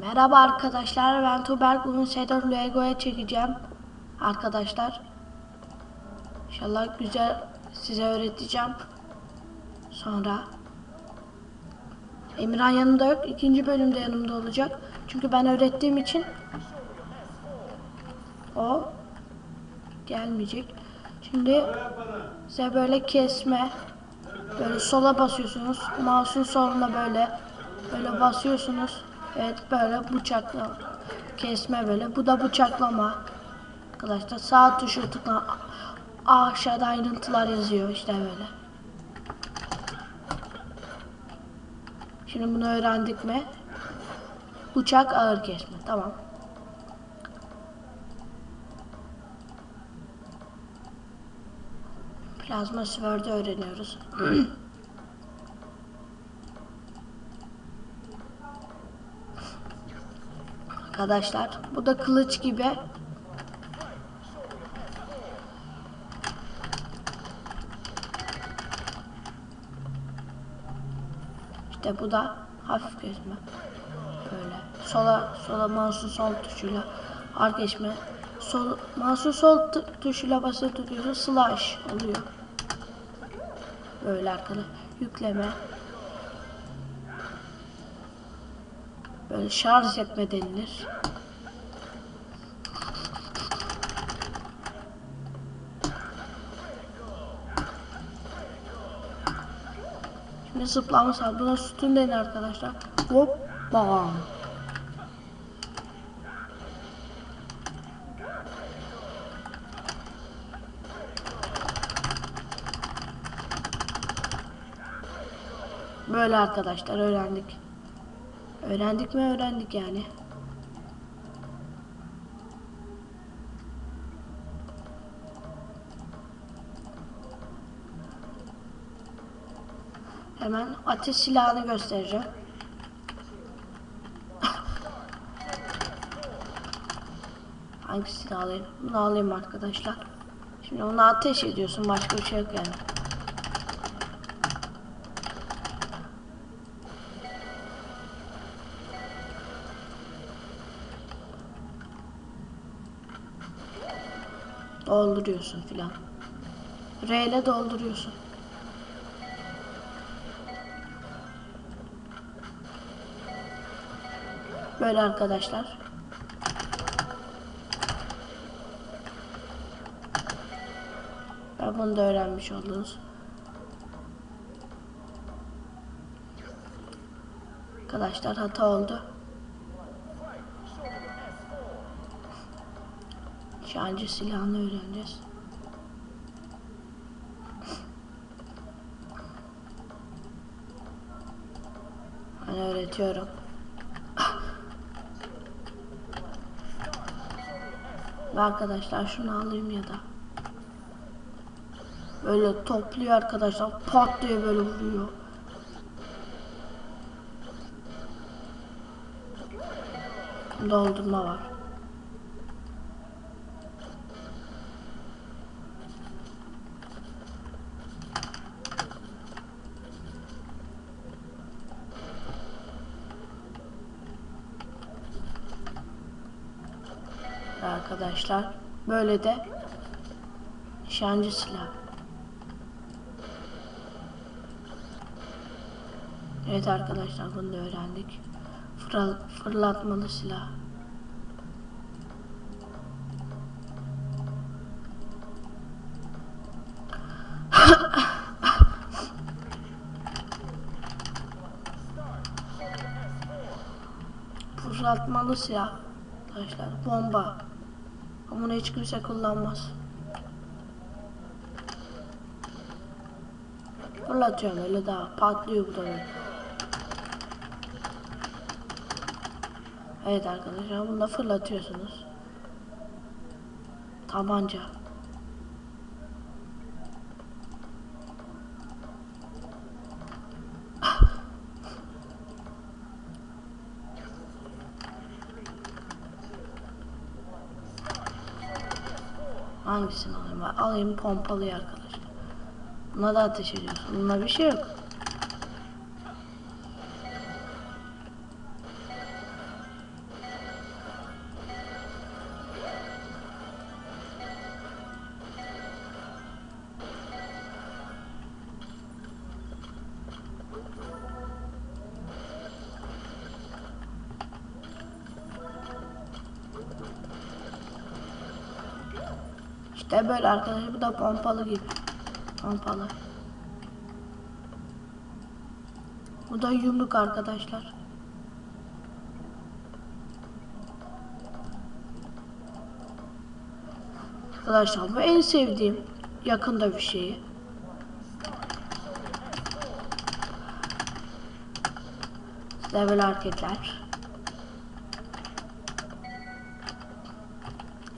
Merhaba arkadaşlar ben Tuberk bugün Cedar Lego'ya çekeceğim. Arkadaşlar İnşallah güzel size öğreteceğim. Sonra Emirhan yanımda yok ikinci bölümde yanımda olacak. Çünkü ben öğrettiğim için o gelmeyecek. Şimdi size böyle kesme böyle sola basıyorsunuz. Mouse'un soluna böyle böyle basıyorsunuz evet böyle bıçakla kesme böyle. Bu da bıçaklama. Arkadaşlar sağ tuşu tıkla aşağıda ayrıntılar yazıyor işte böyle. Şimdi bunu öğrendik mi? Bıçak ağır kesme tamam. Plazma sword'u öğreniyoruz arkadaşlar. Bu da kılıç gibi. İşte bu da hafif kesme. Böyle sola sola mouse'un sol tuşuyla ar geçme. Sol mouse'un sol tuşuyla basılı tutuyorsun slash oluyor. Böyle arkada yükleme. Şarj etme denilir. Şimdi zıplama sağ. Buna sütun denir arkadaşlar. Hop bam. Böyle arkadaşlar öğrendik. Öğrendik mi öğrendik yani. Hemen ateş silahını göstereceğim. Hangi silah alayım? Bunu alayım arkadaşlar. Şimdi onu ateş ediyorsun. Başka bir şey yok yani. Dolduruyorsun filan. R ile dolduruyorsun. Böyle arkadaşlar. Ben bunu da öğrenmiş oldunuz. Arkadaşlar hata oldu. Şancı silahını öğreneceğiz. Ben öğretiyorum. Ve arkadaşlar şunu alayım ya da. Böyle topluyor arkadaşlar. Pat diye böyle vuruyor. Doldurma var. Arkadaşlar. Böyle de nişancı silah. Evet arkadaşlar bunu da öğrendik. Fırl fırlatmalı silah. fırlatmalı silah. Arkadaşlar bomba. Ama bunu hiç kimse kullanmaz. Fırlatıyorum öyle daha patlıyor bu da. Evet arkadaşlar bunu da fırlatıyorsunuz. Tabanca. Hangisini alayım? Alayım pompalıyı arkadaşlar. Buna da ateş ediyorsun. Bunda bir şey yok. İşte böyle arkadaşlar bu da pompalı gibi. Pompalı. Bu da yumruk arkadaşlar. Arkadaşlar bu en sevdiğim yakında bir şeyi. Level hareketler.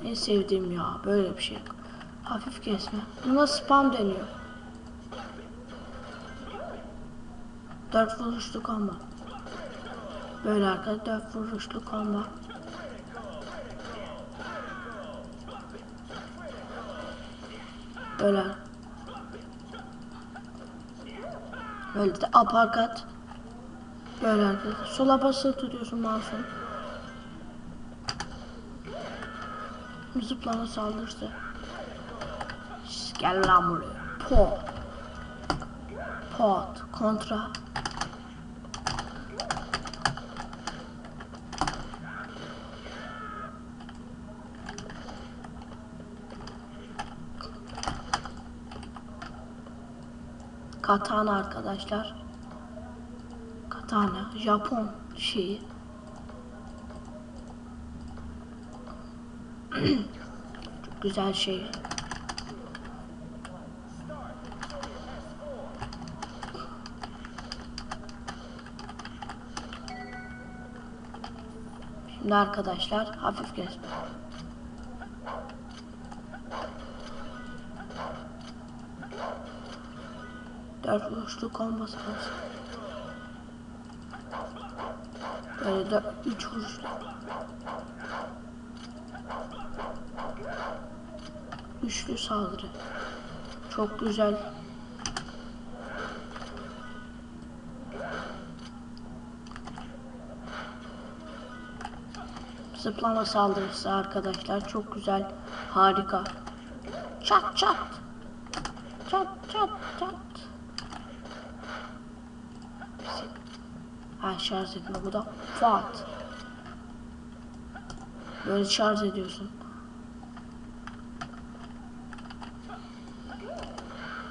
En sevdiğim ya böyle bir şey. Hafif kesme. Buna spam deniyor. Dört vuruşluk ama. Böyle arkadaşlar dört vuruşluk ama. Böyle. Böyle de aparkat. Böyle arkadaşlar. Sola basılı tutuyorsun mouse'u. Zıplama saldırısı. Gel lan buraya. Pot. Pot. Kontra. Katana arkadaşlar. Katana. Japon şeyi. Çok güzel şey. Şimdi arkadaşlar hafif kesme. Dört vuruşlu kombası var. Böyle de üç vuruşlu. Üçlü saldırı. Çok güzel. Zıplama saldırısı arkadaşlar. Çok güzel. Harika. Çat çat. Çat çat çat. Ha şarj etme bu da fat. Böyle şarj ediyorsun.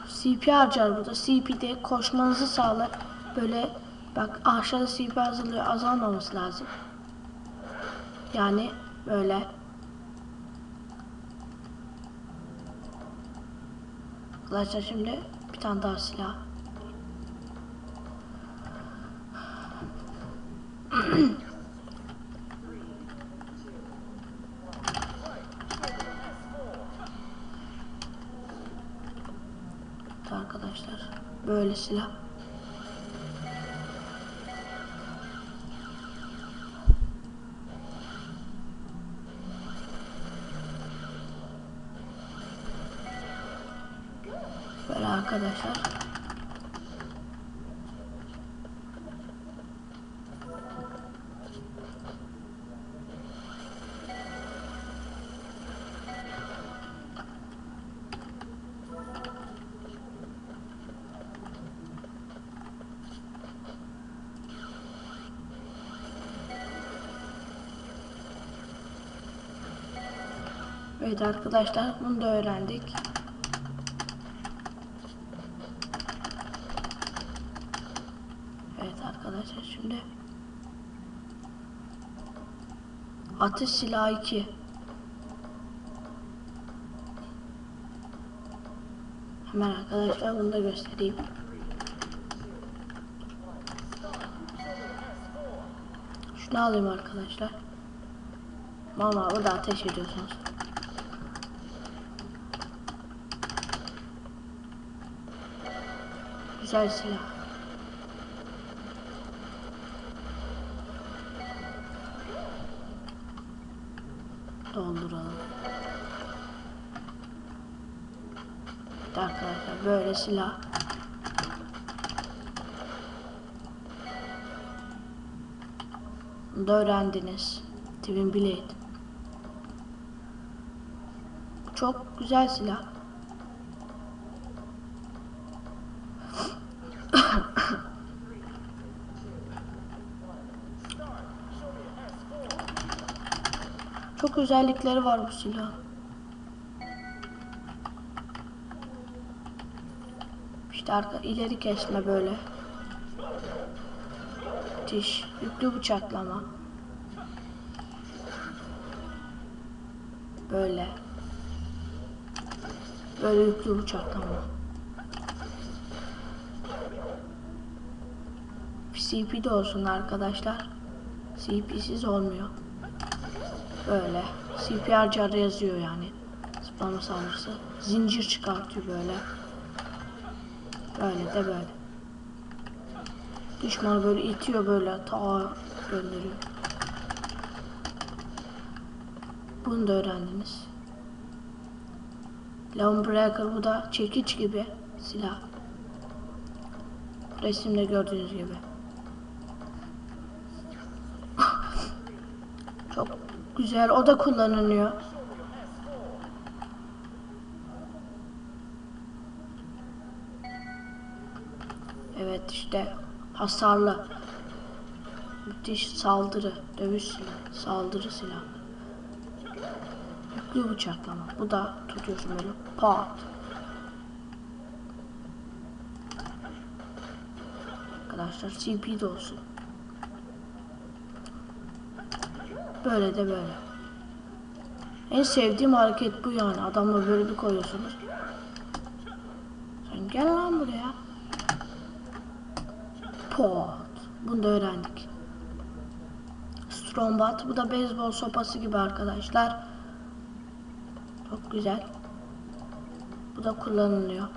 CP harcar burada. CP'de koşmanızı sağlar. Böyle bak aşağıda CP hazırlıyor. Azalmaması lazım. Yani böyle Arkadaşlar şimdi bir tane daha silah. Arkadaşlar böyle silah. Böyle arkadaşlar. Evet arkadaşlar bunu da öğrendik. Evet arkadaşlar şimdi Atış silahı 2 Hemen arkadaşlar bunu da göstereyim. Şunu alayım arkadaşlar. Mama burada ateş ediyorsunuz. Güzel silah. Evet arkadaşlar böyle silah. Bunu da öğrendiniz. Twin Blade. Çok güzel silah. Çok özellikleri var bu silah. İşte arka ileri kesme böyle. Diş, yüklü bıçaklama. Böyle. Böyle yüklü bıçaklama. CP de olsun arkadaşlar. CP'siz olmuyor. Böyle. CPR carı yazıyor yani. Zıplama saldırısı. Zincir çıkartıyor böyle. Böyle de böyle. Düşmanı böyle itiyor böyle ta gönderiyor. Bunu da öğrendiniz. Breaker bu da çekiç gibi silah. Resimde gördüğünüz gibi. Çok güzel. O da kullanılıyor. Evet işte hasarlı. Müthiş saldırı, dövüş silahı, saldırı silahı. Yüklü bıçaklama. Bu da tutuyorsun böyle pat. Arkadaşlar CP de olsun. Böyle de böyle. En sevdiğim hareket bu yani. Adamla böyle bir koyuyorsunuz. Sen gel lan buraya. Pot. Bunu da öğrendik. Strombat. Bu da beyzbol sopası gibi arkadaşlar. Çok güzel. Bu da kullanılıyor.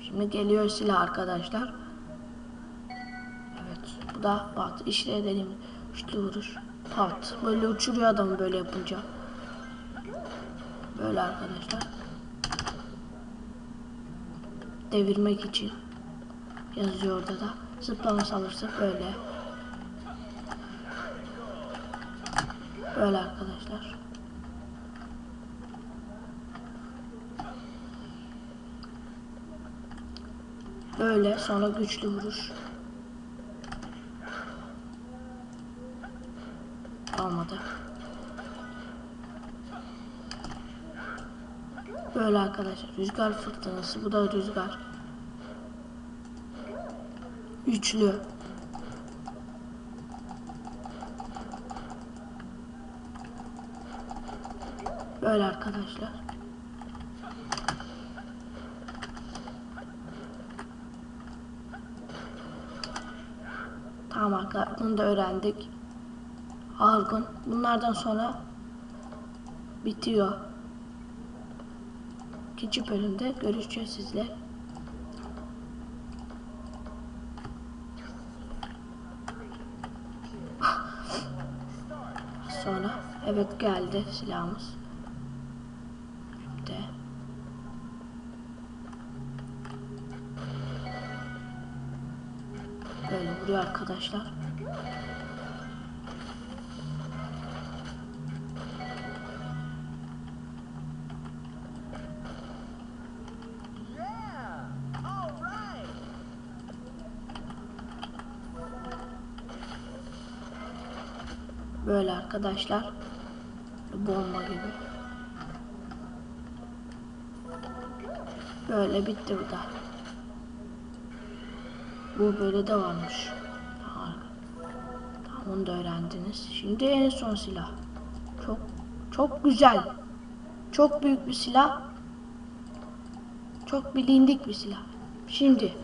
Şimdi geliyor silah arkadaşlar. Evet. Bu da bat. İşte dediğim üçlü vuruş. Pat. Böyle uçuruyor adamı böyle yapınca. Böyle arkadaşlar. Devirmek için. Yazıyor orada da. Zıplama saldırısı böyle. Böyle arkadaşlar. Böyle sonra güçlü vuruş. Olmadı. Böyle arkadaşlar. Rüzgar fırtınası. Bu da rüzgar. Üçlü. Böyle arkadaşlar. Tamam arkadaşlar. Bunu da öğrendik. Argon. Bunlardan sonra bitiyor. İkinci bölümde görüşeceğiz sizle. Sonra evet geldi silahımız. Böyle vuruyor arkadaşlar. Böyle arkadaşlar. Bomba gibi. Böyle bitti bu da. Bu böyle de varmış. Tamam onu da öğrendiniz. Şimdi en son silah. Çok çok güzel. Çok büyük bir silah. Çok bilindik bir silah. Şimdi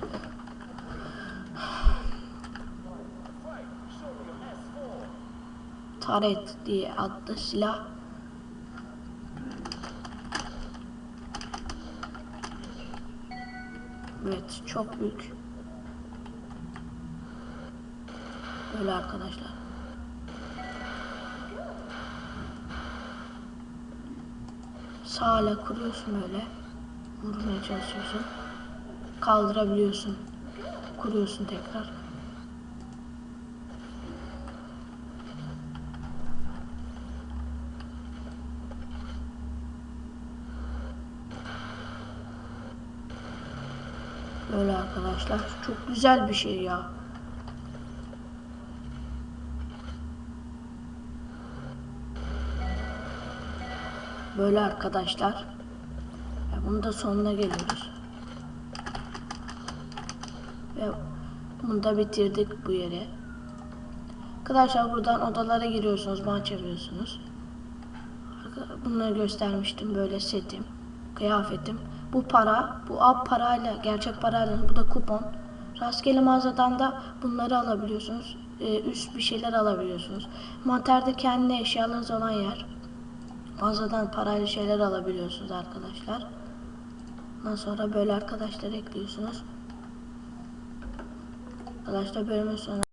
Taret diye adlı silah. Evet çok büyük. Böyle arkadaşlar. Sağla kuruyorsun böyle. Vurmaya çalışıyorsun. Kaldırabiliyorsun. Kuruyorsun tekrar. Böyle arkadaşlar. Çok güzel bir şey ya. Böyle arkadaşlar. Ya bunun da sonuna geliyoruz. Ve bunu da bitirdik bu yeri. Arkadaşlar buradan odalara giriyorsunuz, bahçe çeviriyorsunuz. Bunları göstermiştim böyle setim, kıyafetim. Bu para, bu ab parayla, gerçek parayla, bu da kupon. Rastgele mağazadan da bunları alabiliyorsunuz. Ee, üst bir şeyler alabiliyorsunuz. Manterde kendi eşyalarınız olan yer. Mağazadan parayla şeyler alabiliyorsunuz arkadaşlar. Ondan sonra böyle arkadaşlar ekliyorsunuz. Arkadaşlar bölümün sonu.